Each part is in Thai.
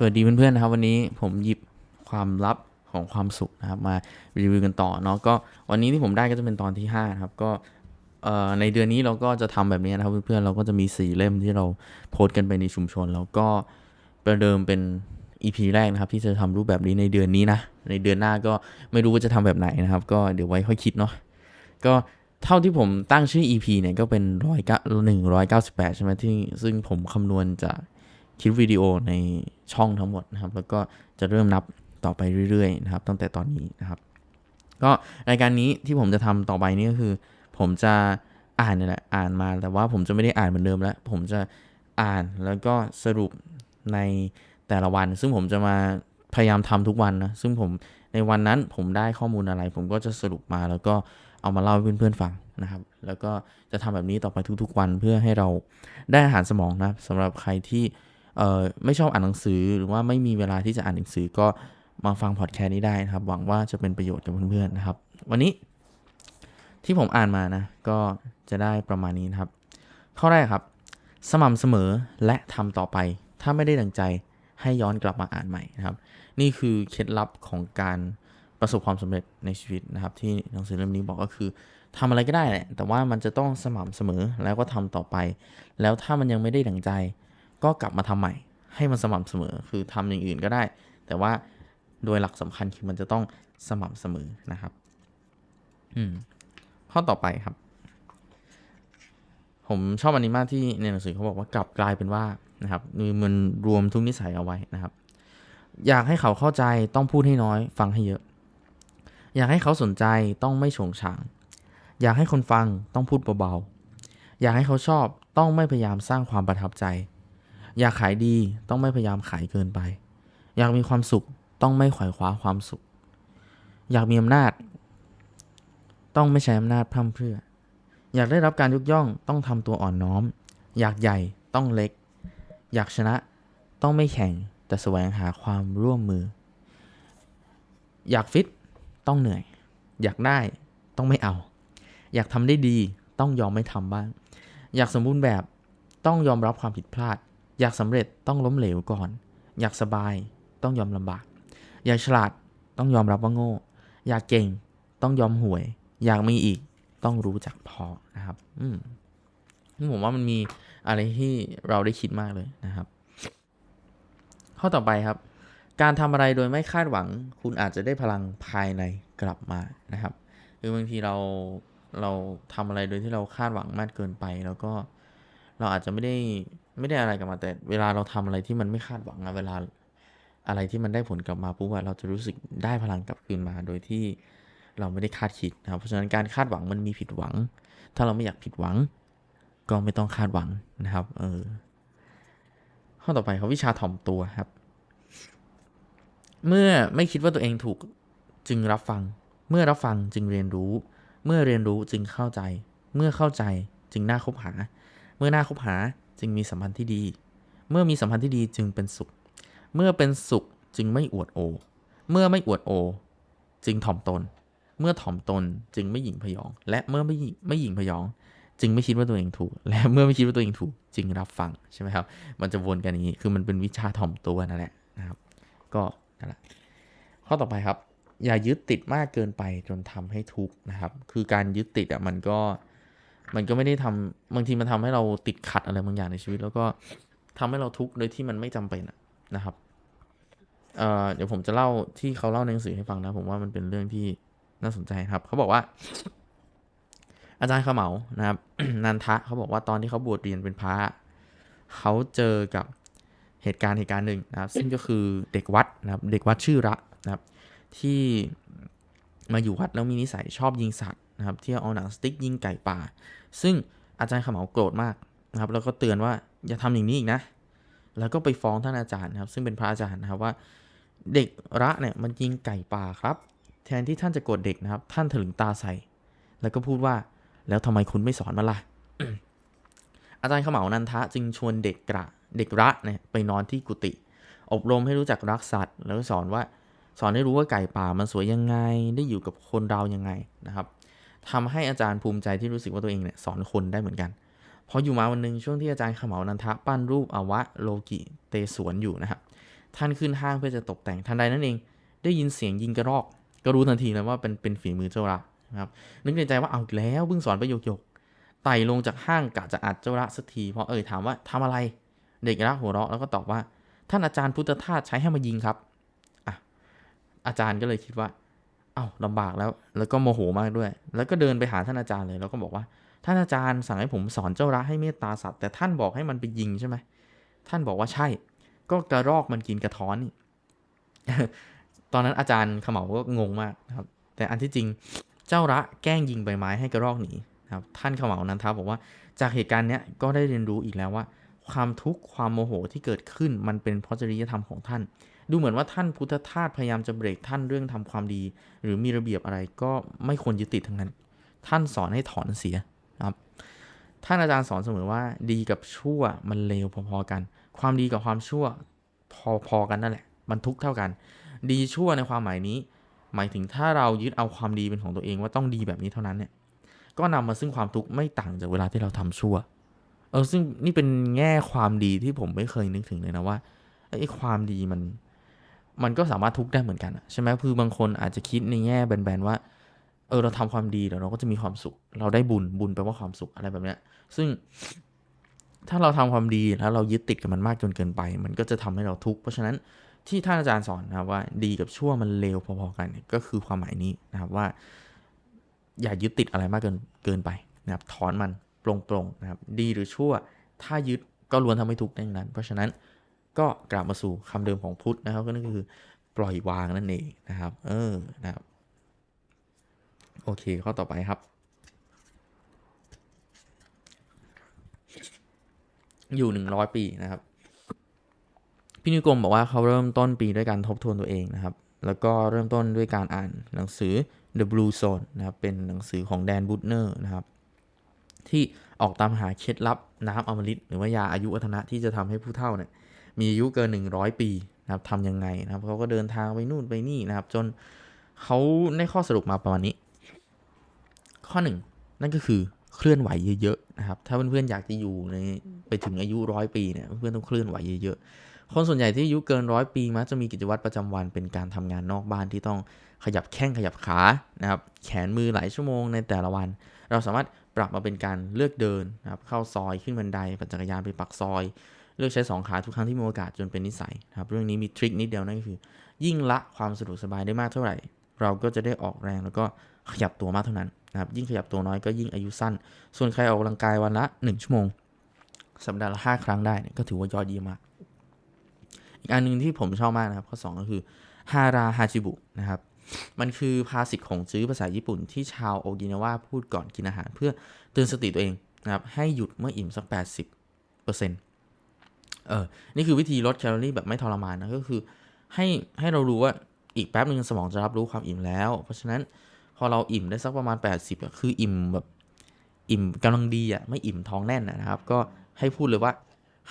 สวัสดีเพื่อนๆนะครับ วันนี้ผมหยิบความลับของความสุขนะครับ มารีวิวกันต่อเนาะก็วันนี้ที่ผมได้ก็จะเป็นตอนที่5นะครับก็เอ่อในเดือนนี้เราก็จะทำแบบนี้นะครับเพื่อนๆเราก็จะมีสี่เล่มที่เราโพสต์กันไปในชุมชน แล้วก็ประเดิมเป็น EP แรกนะครับ ที่จะทำรูปแบบนี้ในเดือนนี้นะ ในเดือนหน้าก็ไม่รู้ว่าจะทำแบบไหนนะครับ ก็เดี๋ยวไว้ค่อยคิดเนาะก็เท่าที่ผมตั้งชื่อ EP เนี่ยก็เป็นร้อยเก้าหนึ่งร้อยเก้าสิบแปดใช่ไหมที่ซึ่งผมคำนวณจาก คลิปวิดีโอในช่องทั้งหมดนะครับ แล้วก็จะเริ่มนับต่อไปเรื่อยๆนะครับ ตั้งแต่ตอนนี้นะครับ ก็รายการนี้ที่ผมจะทำต่อไปนี่ก็คือ ผมจะอ่านนี่แหละอ่านมาแต่ว่าผมจะไม่ได้อ่านเหมือนเดิมแล้ว ผมจะอ่านแล้วก็สรุปในแต่ละวัน ซึ่งผมจะมาพยายามทำทุกวันนะซึ่งผมในวันนั้นผมได้ข้อมูลอะไร ผมก็จะสรุปมาแล้วก็เอามาเล่าให้เพื่อนๆฟังนะครับ แล้วก็จะทำแบบนี้ต่อไปทุกๆวันเพื่อให้เราได้อาหารสมองนะสำหรับใครที่ เอ่อไม่ชอบอ่านหนังสือหรือว่าไม่มีเวลาที่จะอ่านหนังสือก็มาฟังพอดแคสต์นี้ได้นะครับ หวังว่าจะเป็นประโยชน์กับเพื่อนๆนะครับ วันนี้ที่ผมอ่านมานะ ก็จะได้ประมาณนี้นะครับ ข้อแรกครับ สม่ำเสมอและทำต่อไป ถ้าไม่ได้ดังใจให้ย้อนกลับมาอ่านใหม่นะครับ นี่คือเคล็ดลับของการประสบความสำเร็จในชีวิตนะครับ ที่หนังสือเล่มนี้บอกก็คือทำอะไรก็ได้แหละแต่ว่ามันจะต้องสม่ำเสมอแล้วก็ทำต่อไป แล้วถ้ามันยังไม่ได้ดังใจ ก็กลับมาทำใหม่ ให้มันสม่ำเสมอ คือทำอย่างอื่นก็ได้ แต่ว่าโดยหลักสำคัญคือมันจะต้องสม่ำเสมอนะครับ อืมข้อต่อไปครับ ผมชอบอันนี้มากที่ในหนังสือเขาบอกว่ากลับกลายเป็นว่านะครับคือมันรวมทุกนิสัยเอาไว้นะครับ อยากให้เขาเข้าใจต้องพูดให้น้อย ฟังให้เยอะ อยากให้เขาสนใจต้องไม่โฉงฉาง อยากให้คนฟังต้องพูดเบาๆ อยากให้เขาชอบต้องไม่พยายามสร้างความประทับใจ อยากขายดีต้องไม่พยายามขายเกินไป อยากมีความสุขต้องไม่ขวายคว้าความสุข อยากมีอำนาจ ต้องไม่ใช้อำนาจพร่ำเพื่อ อยากได้รับการยกย่องต้องทำตัวอ่อนน้อม อยากใหญ่ต้องเล็ก อยากชนะต้องไม่แข่งแต่แสวงหาความร่วมมือ อยากฟิตต้องเหนื่อย อยากได้ต้องไม่เอา อยากทำได้ดีต้องยอมไม่ทำบ้าง อยากสมบูรณ์แบบต้องยอมรับความผิดพลาด อยากสำเร็จต้องล้มเหลวก่อน อยากสบายต้องยอมลำบาก อยากฉลาดต้องยอมรับว่าโง่ อยากเก่งต้องยอมห่วย อยากมีอีกต้องรู้จักพอนะครับ อืมผมว่ามันมีอะไรที่เราได้คิดมากเลยนะครับ ข้อต่อไปครับ การทำอะไรโดยไม่คาดหวัง คุณอาจจะได้พลังภายในกลับมานะครับ คือบางทีเราเราทำอะไรโดยที่เราคาดหวังมากเกินไป แล้วก็ เราอาจจะไม่ได้ไม่ได้อะไรกลับมาแต่เวลาเราทำอะไรที่มันไม่คาดหวังอะเวลาอะไรที่มันได้ผลกลับมาปุ๊บอะเราจะรู้สึกได้พลังกลับคืนมา โดยที่เราไม่ได้คาดคิดนะครับเพราะฉะนั้นการคาดหวังมันมีผิดหวัง ถ้าเราไม่อยากผิดหวัง ก็ไม่ต้องคาดหวังนะครับ เออข้อต่อไปเขาวิชาถ่อมตัวครับ เมื่อไม่คิดว่าตัวเองถูกจึงรับฟัง เมื่อรับฟังจึงเรียนรู้ เมื่อเรียนรู้จึงเข้าใจ เมื่อเข้าใจจึงน่าคบหา เมื่อหน่าคบหาจึงมีสัมพันธ์ที่ดี เมื่อมีสัมพันธ์ที่ดีจึงเป็นสุข เมื่อเป็นสุขจึงไม่อวดโอ เมื่อไม่อวดโอ จึงถ่อมตน เมื่อถ่อมตนจึงไม่หยิ่งพยอง และเมื่อไม่หยิ่งไม่หยิ่งพยอง จึงไม่คิดว่าตัวเองถูก และเมื่อไม่คิดว่าตัวเองถูก จึงรับฟังใช่ไหมครับ มันจะวนกันอย่างนี้ คือมันเป็นวิชาถ่อมตัวนั่นแหละนะครับ ก็นั่นแหละ ข้อต่อไปครับ อย่ายึดติดมากเกินไปจนทำให้ทุกข์นะครับ คือการยึดติดอะมันก็ มันก็ไม่ได้ทำบางทีมันทำให้เราติดขัดอะไรบางอย่างในชีวิต แล้วก็ทำให้เราทุกข์โดยที่มันไม่จำเป็นนะครับเเดี๋ยวผมจะเล่าที่เขาเล่าในหนังสือให้ฟังนะ ผมว่ามันเป็นเรื่องที่น่าสนใจครับ เขาบอกว่า อาจารย์ขมเหมานะครับ นันทะเขาบอกว่าตอนที่เขาบวชเรียนเป็นพระเขาเจอกับเหตุการณ์เหตุการณ์หนึ่งนะครับ ซึ่งก็คือเด็กวัดนะครับ เด็กวัดชื่อระนะครับ ที่มาอยู่วัดแล้วมีนิสัยชอบยิงสัตว์ นะครับที่เอาหนังสติ๊กยิงไก่ป่า ซึ่งอาจารย์ขมเหมาโกรธมากนะครับแล้วก็เตือนว่าอย่าทำอย่างนี้อีกนะ แล้วก็ไปฟ้องท่านอาจารย์นะครับ ซึ่งเป็นพระอาจารย์นะครับว่าเด็กระเนี่ยมันยิงไก่ป่าครับ แทนที่ท่านจะโกรธเด็กนะครับ ท่านถลึงตาใส่ แล้วก็พูดว่าแล้วทำไมคุณไม่สอนมันล่ะอาจารย์ขเหมานันทะจึงชวนเด็กกระเด็กระเนี่ยไปนอนที่กุฏิอบรมให้รู้จักรักสัตว์ แล้วสอนว่าสอนให้รู้ว่าไก่ป่ามันสวยยังไง ได้อยู่กับคนเรายังไงนะครับ ทำให้อาจารย์ภูมิใจที่รู้สึกว่าตัวเองเนี่ยสอนคนได้เหมือนกันพออยู่มาวันหนึ่งช่วงที่อาจารย์ขเหมานันทะปั้นรูปอวะโลกิเตสวนอยู่นะครับท่านขึ้นห้างเพื่อจะตกแต่งทันใดนั้นเอง ได้ยินเสียงยิงกระรอก ก็รู้ทันทีเลยว่าเป็นเป็นฝีมือเจ้าละนะครับนึกในใจว่าเอาแล้วเพิ่งสอนประโยคยกไต่ลงจากห้างกะจะอัดเจ้าละสักทีเพอเอ่ยถามว่าทำอะไรเด็กละหัวเราะแล้วก็ตอบว่า ท่านอาจารย์พุทธทาสใช้ให้มายิงครับอะอาจารย์ก็เลยคิดว่า เอ้าลำบากแล้ว แล้วก็โมโหมากด้วย แล้วก็เดินไปหาท่านอาจารย์เลย แล้วก็บอกว่า ท่านอาจารย์สั่งให้ผมสอนเจ้าละให้เมตตาสัตว์ แต่ท่านบอกให้มันไปยิงใช่ไหม ท่านบอกว่าใช่ ก็กระรอกมันกินกระท้อนนี่ ตอนนั้นอาจารย์ขมาก็งงมากนะครับ แต่อันที่จริงเจ้าระแกล้งยิงใบไม้ให้กระรอกหนีนะครับ ท่านขมานันทาบอกว่า จากเหตุการณ์เนี้ยก็ได้เรียนรู้อีกแล้วว่า ความทุกข์ความโมโหที่เกิดขึ้นมันเป็นเพราะจริยธรรมของท่าน ดูเหมือนว่าท่านพุทธทาสพยายามจะเบรกท่านเรื่องทำความดี หรือมีระเบียบอะไรก็ไม่ควรยึดติดทั้งนั้น ท่านสอนให้ถอนเสียครับท่านอาจารย์สอนเสมอว่า ดีกับชั่วมันเลวพอๆกัน ความดีกับความชั่วพอๆกันนั่นแหละ มันทุกเท่ากัน ดีชั่วในความหมายนี้ หมายถึงถ้าเรายึดเอาความดีเป็นของตัวเองว่าต้องดีแบบนี้เท่านั้นเนี่ยก็นำมาซึ่งความทุกข์ไม่ต่างจากเวลาที่เราทำชั่ว เออซึ่งนี่เป็นแง่ความดีที่ผมไม่เคยนึกถึงเลยนะว่าไอ้ความดีมัน มันก็สามารถทุกข์ได้เหมือนกันใช่ไหมคือบางคนอาจจะคิดในแง่แบนๆว่า เออเราทำความดีแล้วเราก็จะมีความสุข เราได้บุญบุญแปลว่าความสุขอะไรแบบเนี้ย ซึ่งถ้าเราทำความดีแล้วเรายึดติดกับมันมากจนเกินไป มันก็จะทำให้เราทุกข์เพราะฉะนั้นที่ท่านอาจารย์สอนนะว่า ดีกับชั่วมันเลวพอๆกันเนี่ยก็คือความหมายนี้นะครับว่า อย่ายึดติดอะไรมากเกินเกินไปนะครับถอนมัน ปลงๆนะครับดีหรือชั่ว ถ้ายึดก็ล้วนทำให้ทุกข์ดังนั้น เพราะฉะนั้นก็กลับมาสู่คำเดิมของพุทธนะครับก็นั่นคือปล่อยวางนั่นเองนะครับ เออนะครับโอเคข้อต่อไปครับ อยู่หนึ่งร้อยปีนะครับพี่นิกรมบอกว่าเขาเริ่มต้นปีด้วยการทบทวนตัวเองนะครับ แล้วก็เริ่มต้นด้วยการอ่านหนังสือ The Blue Zone นะครับ เป็นหนังสือของแดนบูตเนอร์นะครับ ที่ออกตามหาเคล็ดลับน้ำอมฤตหรือว่ายาอายุวัฒนะที่จะทำให้ผู้เฒ่าเนี่ยมีอายุเกิน 100 ปีนะครับทำยังไงนะครับเขาก็เดินทางไปนู่นไปนี่นะครับ จนเขาได้ข้อสรุปมาประมาณนี้ ข้อหนึ่งนั่นก็คือเคลื่อนไหวเยอะๆนะครับ ถ้าเพื่อนๆอยากจะอยู่ในไปถึงอายุร้อยปีเนี่ยเพื่อนต้องเคลื่อนไหวเยอะๆ คนส่วนใหญ่ที่อายุเกินร้อยปีมักจะมีกิจวัตรประจำวันเป็นการทำงานนอกบ้านที่ต้องขยับแข้งขยับขานะครับ แขนมือหลายชั่วโมงในแต่ละวัน เราสามารถ ปรับมาเป็นการเลือกเดินนะครับเข้าซอยขึ้นบันไดปั่นจักรยานไปปักซอย เลือกใช้สองขาทุกครั้งที่มีโอกาสจนเป็นนิสัยนะครับเรื่องนี้มีทริคนิดเดียวนั่นก็คือ ยิ่งละความสะดวกสบายได้มากเท่าไหร่ เราก็จะได้ออกแรงแล้วก็ขยับตัวมากเท่านั้นนะครับยิ่งขยับตัวน้อยก็ยิ่งอายุสั้น ส่วนใครออกกำลังกายวันละ 1 ชั่วโมง สัปดาห์ละ5ครั้งได้ก็ถือว่ายอดเยี่ยมมาก อีกอันหนึ่งที่ผมชอบมากนะครับข้อ2ก็คือฮาราฮาจิบุนะครับ มันคือภาษิตของจื้อภาษาญี่ปุ่นที่ชาวโอกินาวาพูดก่อนกินอาหาร เพื่อเตือนสติตัวเองนะครับให้หยุดเมื่ออิ่มสัก 80%เออ นี่คือวิธีลดแคลอรี่แบบไม่ทรมานนะก็คือ ให้ให้เรารู้ว่าอีกแป๊บหนึ่งสมองจะรับรู้ความอิ่มแล้ว เพราะฉะนั้นพอเราอิ่มได้สักประมาณ 80คืออิ่มแบบอิ่มกำลังดีอะไม่อิ่มท้องแน่นนะครับ ก็ให้พูดเลยว่า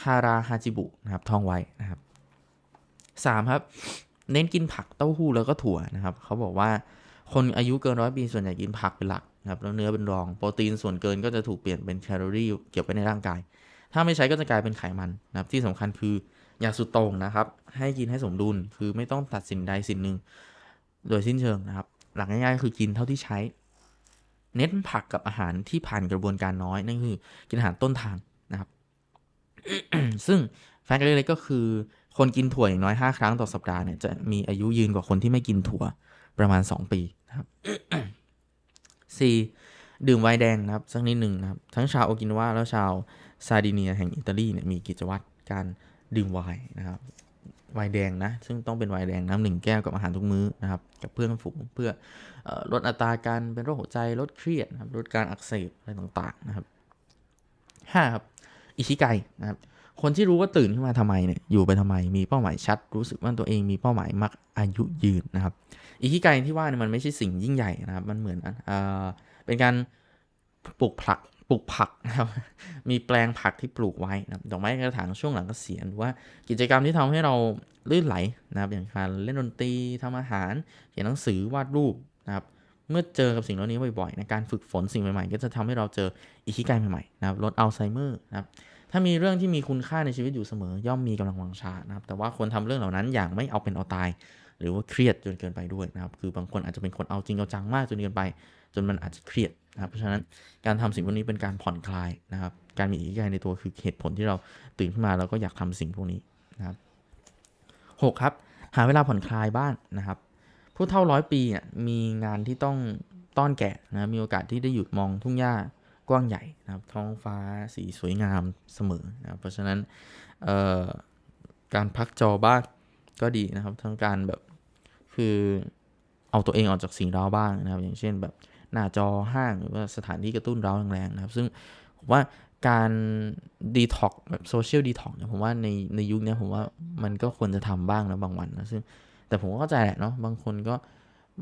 ฮาราฮาจิบุนะครับท่องไว้นะครับสามครับ เน้นกินผักเต้าหู้แล้วก็ถั่วนะครับ เขาบอกว่าคนอายุเกินร้อยปีส่วนใหญ่กินผักเป็นหลักนะครับแล้วเนื้อเป็นรอง โปรตีนส่วนเกินก็จะถูกเปลี่ยนเป็นแคลอรี่เก็บไว้ในร่างกาย ถ้าไม่ใช้ก็จะกลายเป็นไขมันนะครับ ที่สำคัญคืออย่าสุดโต่งนะครับ ให้กินให้สมดุล คือไม่ต้องตัดสินใดสิ่งหนึ่ง โดยสิ้นเชิงนะครับ หลักง่ายๆคือกินเท่าที่ใช้ เน้นผักกับอาหารที่ผ่านกระบวนการน้อย นั่นคือ กินอาหารต้นทางนะครับ ซึ่งแฟกต์เล็กๆก็คือ คนกินถั่วอย่างน้อย 5 ครั้งต่อสัปดาห์เนี่ยจะมีอายุยืนกว่าคนที่ไม่กินถั่วประมาณ 2 ปีนะครับ 4. ดื่มไวน์แดงนะครับสักนิดหนึ่งนะครับ ทั้งชาวโอกินวาและชาวซาดิเนียแห่งอิตาลีเนี่ยมีกิจวัตรการดื่มไวน์นะครับไวน์แดงนะซึ่งต้องเป็นไวน์แดงน้ำหนึ่งแก้วกับอาหารทุกมื้อนะครับกับเพื่อนฝูงเพื่อเออลดอัตราการเป็นโรคหัวใจลดเครียดนะครับลดการอักเสบอะไรต่างๆนะครับ 5. ครับอิชิไกนะครับ คนที่รู้ว่าตื่นขึ้นมาทำไมเนี่ยอยู่ไปทำไมมีเป้าหมายชัด รู้สึกว่าตัวเองมีเป้าหมายมักอายุยืนนะครับอิคิไกที่ว่าเนี่ยมันไม่ใช่สิ่งยิ่งใหญ่นะครับ มันเหมือนเอ่อเป็นการปลูกผักปลูกผักนะครับมีแปลงผักที่ปลูกไว้นะครับดอกไม้กระถางช่วงหลังกเกษียณหรือว่ากิจกรรมที่ทำให้เราลื่นไหลนะครับ อย่างการเล่นดนตรีทำอาหารเขียนหนังสือวาดรูปนะครับเมื่อเจอกับสิ่งเหล่านี้บ่อยๆในการฝึกฝนสิ่งใหม่ๆ ก็จะทำให้เราเจออิคิไกใหม่ๆนะครับลดอัลไซเมอร์นะครับ ถ้ามีเรื่องที่มีคุณค่าในชีวิตอยู่เสมอย่อมมีกำลังวังชานะครับ แต่ว่าควรทำเรื่องเหล่านั้นอย่างไม่เอาเป็นเอาตาย หรือว่าเครียดจนเกินไปด้วยนะครับ คือบางคนอาจจะเป็นคนเอาจริงเอาจังมากจนเกินไป จนมันอาจจะเครียดนะครับ เพราะฉะนั้นการทำสิ่งพวกนี้เป็นการผ่อนคลายนะครับ การมีอิคิไกในตัวคือเหตุผลที่เราตื่นขึ้นมาแล้วก็อยากทำสิ่งพวกนี้นะครับหกครับ หาเวลาผ่อนคลายบ้างนะครับ ผู้เท่าร้อยปีเนี่ยมีงานที่ต้องต้อนแกะนะมีโอกาสที่ได้หยุดมองทุ่งหญ้า กว้างใหญ่นะครับท้องฟ้าสีสวยงามเสมอนะครับเพราะฉะนั้นการพักจอบ้างก็ดีนะครับ ทั้งการแบบคือเอาตัวเองออกจากสิ่งเร้าบ้างนะครับ อย่างเช่นแบบหน้าจอห้างหรือว่าสถานที่กระตุ้นเร้าแรงๆนะครับ ซึ่งผมว่าการดีท็อกแบบโซเชียลดีท็อกเนี่ยผมว่าในในยุคนี้ผมว่ามันก็ควรจะทำบ้างนะบางวันนะซึ่งแต่ผมก็เข้าใจแหละเนาะบางคนก็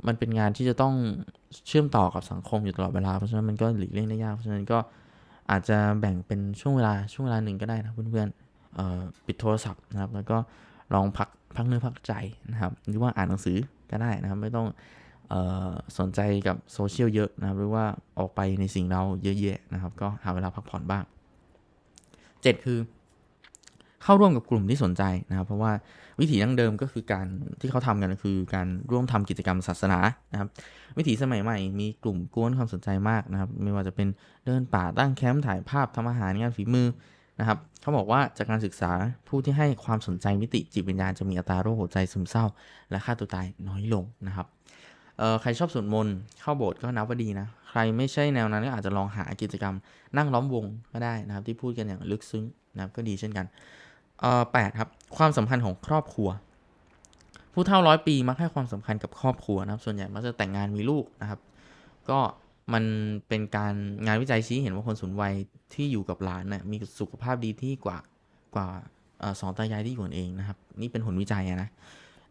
มันเป็นงานที่จะต้องเชื่อมต่อกับสังคมอยู่ตลอดเวลา เพราะฉะนั้นมันก็หลีกเลี่ยงได้ยาก เพราะฉะนั้นก็อาจจะแบ่งเป็นช่วงเวลาช่วงเวลาหนึ่งก็ได้นะเพื่อนๆเอ่อปิดโทรศัพท์นะครับ แล้วก็ลองพักพักเนื้อพักใจนะครับ หรือว่าอ่านหนังสือก็ได้นะครับ ไม่ต้องออสนใจกับโซเชียลเยอะนะครับ หรือว่าออกไปในสิ่งเราเยอะแยะนะครับ ก็หาเวลาพักผ่อนบ้างเจ็ดคือ เข้าร่วมกับกลุ่มที่สนใจนะครับเพราะว่าวิถีดั้งเดิมก็คือการที่เขาทำกันคือการร่วมทำกิจกรรมศาสนานะครับวิถีสมัยใหม่มีกลุ่มกวนความสนใจมากนะครับ ไม่ว่าจะเป็นเดินป่าตั้งแคมป์ถ่ายภาพทำอาหารงานฝีมือนะครับเขาบอกว่าจากการศึกษาผู้ที่ให้ความสนใจมิติจิตวิญญาณจะมีอัตราโรคหัวใจซึมเศร้า และค่าตัวตายน้อยลงนะครับเอ่อใครชอบสวดมนต์เข้าโบสถ์ก็นับว่าดีนะ ใครไม่ใช่แนวนั้นก็อาจจะลองหากิจกรรมนั่งล้อมวงก็ได้นะครับ ที่พูดกันอย่างลึกซึ้งนะครับก็ดีเช่นกัน เอ่อแปดครับ ความสัมพันธ์ของครอบครัว ผู้เฒ่าร้อยปีมักให้ความสำคัญกับครอบครัวนะครับ ส่วนใหญ่มักจะแต่งงานมีลูกนะครับ ก็มันเป็นการงานวิจัยชี้เห็นว่าคนสูงวัยที่อยู่กับหลานน่ะมีสุขภาพดีที่กว่ากว่าสองตายายที่อยู่กันเองนะครับ นี่เป็นผลวิจัยนะ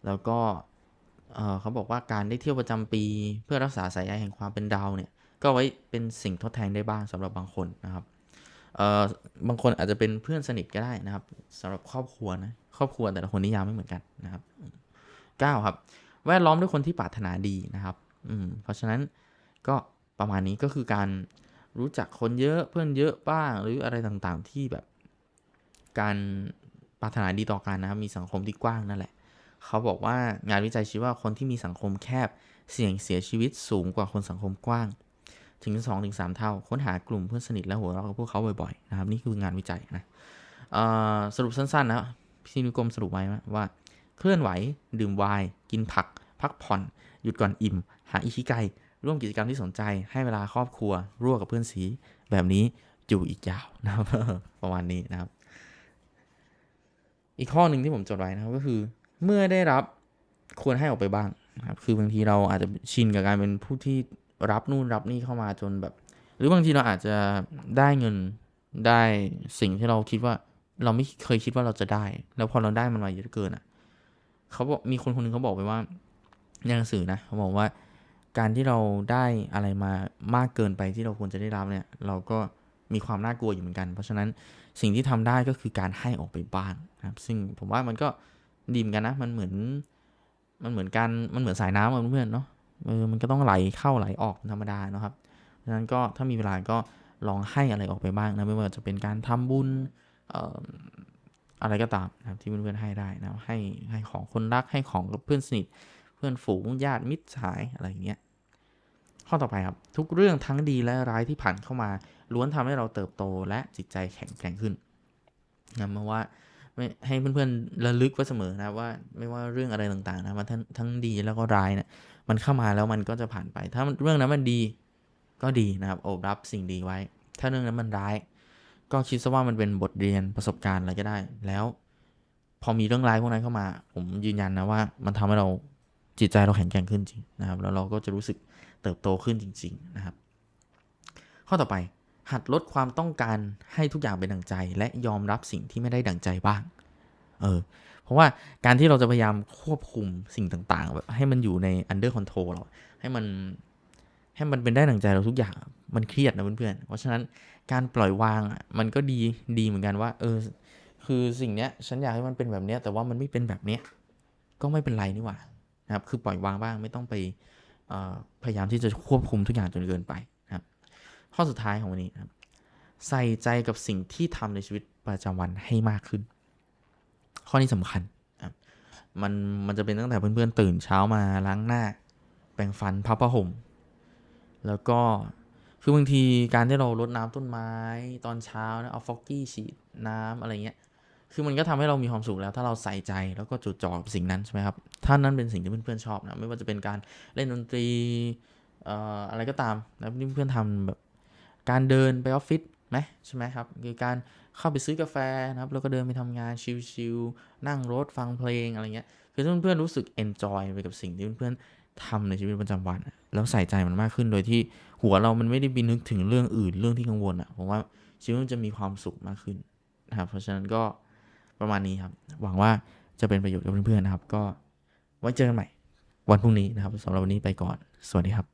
แล้วก็เขาบอกว่าการได้เที่ยวประจำปี เพื่อรักษาสายใยแห่งความเป็นดาวเนี่ย ก็ไว้เป็นสิ่งทดแทนได้บ้างสำหรับบางคนนะครับ บางคนอาจจะเป็นเพื่อนสนิทก็ได้นะครับสำหรับครอบครัวนะครอบครัวแต่ละคนนิยามไม่เหมือนกันนะครับเก้าครับ แวดล้อมด้วยคนที่ปรารถนาดีนะครับอืมเพราะฉะนั้นก็ประมาณนี้ก็คือการรู้จักคนเยอะเพื่อนเยอะบ้าง หรืออะไรต่างๆที่แบบ การปรารถนาดีต่อกันนะครับมีสังคมที่กว้างนั่นแหละ เขาบอกว่างานวิจัยชี้ว่าคนที่มีสังคมแคบเสี่ยงเสียชีวิตสูงกว่าคนสังคมกว้าง ถึง 2-3 เท่า ค้นหากลุ่มเพื่อนสนิทและหัวเราะกับพวกเขาบ่อยๆนะครับนี่คืองานวิจัยนะสรุปสั้นๆนะพี่นิกรมสรุปไว้ว่าเคลื่อนไหว ดื่มไวน์กินผัก พักผ่อน หยุดก่อนอิ่ม หาอิคิไกร่วมกิจกรรมที่สนใจให้เวลาครอบครัว ร่วมกับเพื่อนสีแบบนี้อยู่อีกยาวนะครับประมาณนี้นะครับ อีกข้อหนึ่งที่ผมจดไว้นะครับก็คือ เมื่อได้รับควรให้ออกไปบ้างนะครับคือบางทีเราอาจจะชินกับการเป็นผู้ที่ รับนู่นรับนี่เข้ามาจนแบบ หรือบางทีเราอาจจะได้เงินได้สิ่งที่เราคิดว่า เราไม่เคยคิดว่าเราจะได้ แล้วพอเราได้มันมาเยอะเกินอะเขาบอกมีคนคนหนึงเขาบอกไปว่าในหนังสือนะเขาบอกว่า การที่เราได้อะไรมามากเกินไปที่เราควรจะได้รับเนี่ย เราก็มีความน่ากลัวอยู่เหมือนกัน เพราะฉะนั้นสิ่งที่ทำได้ก็คือการให้ออกไปบ้างนะครับ ซึ่งผมว่ามันก็ดีเหมอนกันนะ มันเหมือน มันเหมือนการมันเหมือนสายน้ำเพื่อนเนาะ เออมันก็ต้องไหลเข้าไหลออกธรรมดาเนาะครับเพราะนั้นก็ถ้ามีเวลาก็ลองให้อะไรออกไปบ้างนะไม่ว่าจะเป็นการทำบุญอะไรก็ตามนะครับที่เพื่อนๆให้ได้นะให้ให้ของคนรักให้ของกับเพื่อนสนิท เพื่อนฝูงญาติมิตรสายอะไรอย่างเงี้ยข้อต่อไปครับ ทุกเรื่องทั้งดีและร้ายที่ผ่านเข้ามา ล้วนทำให้เราเติบโตและจิตใจแข็งแกร่งขึ้นนะเพราว่าให้เพื่อนๆระลึกไว้เสมอนะว่าไม่ว่าเรื่องอะไรต่างๆนะมันทั้งทั้งดีแล้วก็ร้ายเนี่ย มันเข้ามาแล้วมันก็จะผ่านไป ถ้าเรื่องนั้นมันดีก็ดีนะครับโอบรับสิ่งดีไว้ ถ้าเรื่องนั้นมันร้าย ก็คิดซะว่ามันเป็นบทเรียนประสบการณ์อะไรก็ได้ แล้ว พอมีเรื่องร้ายพวกนั้นเข้ามา ผมยืนยันนะว่า มันทำให้เราจิตใจเราแข็งแกร่งขึ้นจริงนะครับ แล้วเราก็จะรู้สึกเติบโตขึ้นจริง ๆนะครับ ข้อต่อไปหัดลดความต้องการให้ทุกอย่างเป็นดั่งใจ และยอมรับสิ่งที่ไม่ได้ดั่งใจบ้าง เออ เพราะว่าการที่เราจะพยายามควบคุมสิ่งต่างๆแบบให้มันอยู่ใน under control เราให้มันให้มันเป็นได้ดังใจเราทุกอย่างมันเครียดนะเพื่อนๆ เพราะฉะนั้นการปล่อยวางมันก็ดีดีเหมือนกันว่า เออ คือสิ่งเนี้ยฉันอยากให้มันเป็นแบบเนี้ย แต่ว่ามันไม่เป็นแบบเนี้ยก็ไม่เป็นไรนี่หว่านะครับ คือปล่อยวางบ้างไม่ต้องไปออพยายามที่จะควบคุมทุกอย่างจนเกินไปนะครับ ข้อสุดท้ายของวันนี้นะครับ ใส่ใจกับสิ่งที่ทำในชีวิตประจำวันให้มากขึ้น ข้อนี้สำคัญมันมันจะเป็นตั้งแต่เพื่อนๆตื่นเช้ามาล้างหน้า แปรงฟันพับผ้าห่ม แล้วก็คือบางทีการที่เรารดน้ำต้นไม้ตอนเช้านะเอาฟอกกี้ฉีดน้ำอะไรเงี้ยคือมันก็ทำให้เรามีความสุขแล้ว ถ้าเราใส่ใจแล้วก็จดจ่อกับสิ่งนั้นใช่ไหมครับถ้านั้นเป็นสิ่งที่เพื่อนๆชอบนะไม่ว่าจะเป็นการเล่นดนตรีอะไรก็ตามนะที่เพื่อนๆทำแบบการเดินไปออฟฟิศ ไหมใช่ไหมครับคือการเข้าไปซื้อกาแฟนะครับแล้วก็เดินไปทำงานชิลๆนั่งรถฟังเพลงอะไรเงี้ยคือถ้าเพื่อนๆรู้สึกเอนจอยไปกับสิ่งที่เพื่อนๆทำในชีวิตประจำวัน แล้วใส่ใจมันมากขึ้นโดยที่หัวเรามันไม่ได้บินนึกถึงเรื่องอื่นเรื่องที่กังวลอะผมว่าชีวิตมันจะมีความสุขมากขึ้นนะครับเพราะฉะนั้นก็ประมาณนี้ครับ หวังว่าจะเป็นประโยชน์กับเพื่อนๆนะครับ ก็ไว้เจอกันใหม่ วันพรุ่งนี้นะครับสำหรับวันนี้ไปก่อน สวัสดีครับ